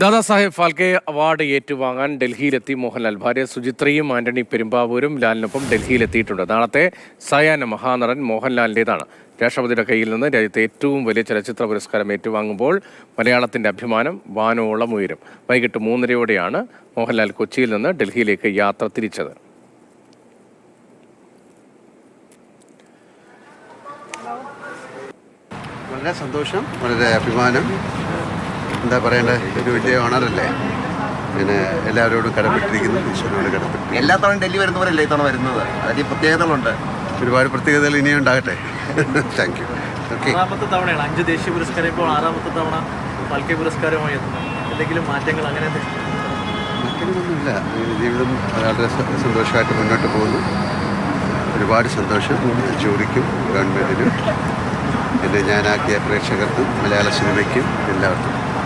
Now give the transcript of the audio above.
Dadasaheb Phalke award ഏറ്റുവാങ്ങാൻ ഡൽഹിയിലെത്തി മോഹൻലാൽ ഭാര്യ സുചിത്രയും ആന്റണി പെരുമ്പാവൂരും ലാലിനൊപ്പം ഡൽഹിയിലെത്തിയിട്ടുണ്ട്. നാളത്തെ സയാന മഹാനടൻ മോഹൻലാലിന്റെതാണ് രാഷ്ട്രപതിയുടെ കയ്യിൽ നിന്ന് രാജ്യത്തെ ഏറ്റവും വലിയ ചലച്ചിത്ര പുരസ്കാരം ഏറ്റുവാങ്ങുമ്പോൾ മലയാളത്തിന്റെ അഭിമാനം വാനോളം ഉയരും. വൈകിട്ട് മൂന്നരയോടെയാണ് മോഹൻലാൽ കൊച്ചിയിൽ നിന്ന് ഡൽഹിയിലേക്ക് യാത്ര തിരിച്ചത്. വളരെ സന്തോഷം വളരെ അഭിമാനം. എന്താ പറയണ്ടേ? ഒരു വലിയ ഓണറല്ലേ പിന്നെ എല്ലാവരോടും കടപ്പെട്ടിരിക്കുന്നു ഈശ്വരനോട് കടപ്പെട്ടിരിക്കുന്നു. എല്ലാ തവണ ഡൽഹി വരുന്നവരല്ലേ ഇത്തവണ വരുന്നത്? അതിൽ പ്രത്യേകതകളുണ്ട്. ഒരുപാട് പ്രത്യേകതകൾ ഇനിയും ഉണ്ടാകട്ടെ. താങ്ക് യു ഓക്കെ ആറാമത്തെ തവണയാണ്. അഞ്ച് ദേശീയ പുരസ്കാരം ഇപ്പോൾ ആറാമത്തെ തവണ ഫാൽക്കെ പുരസ്കാരമായി എത്തുന്നു എന്തെങ്കിലും മാറ്റങ്ങൾ അങ്ങനെ മാറ്റങ്ങളൊന്നുമില്ല. ജീവിതം വളരെ സന്തോഷമായിട്ട് മുന്നോട്ട് പോകുന്നു. ഒരുപാട് സന്തോഷം. ജോലിക്കും ഗവൺമെന്റിനും പിന്നെ ഞാനാക്കിയ പ്രേക്ഷകർക്കും മലയാള സിനിമയ്ക്കും എല്ലാവർക്കും.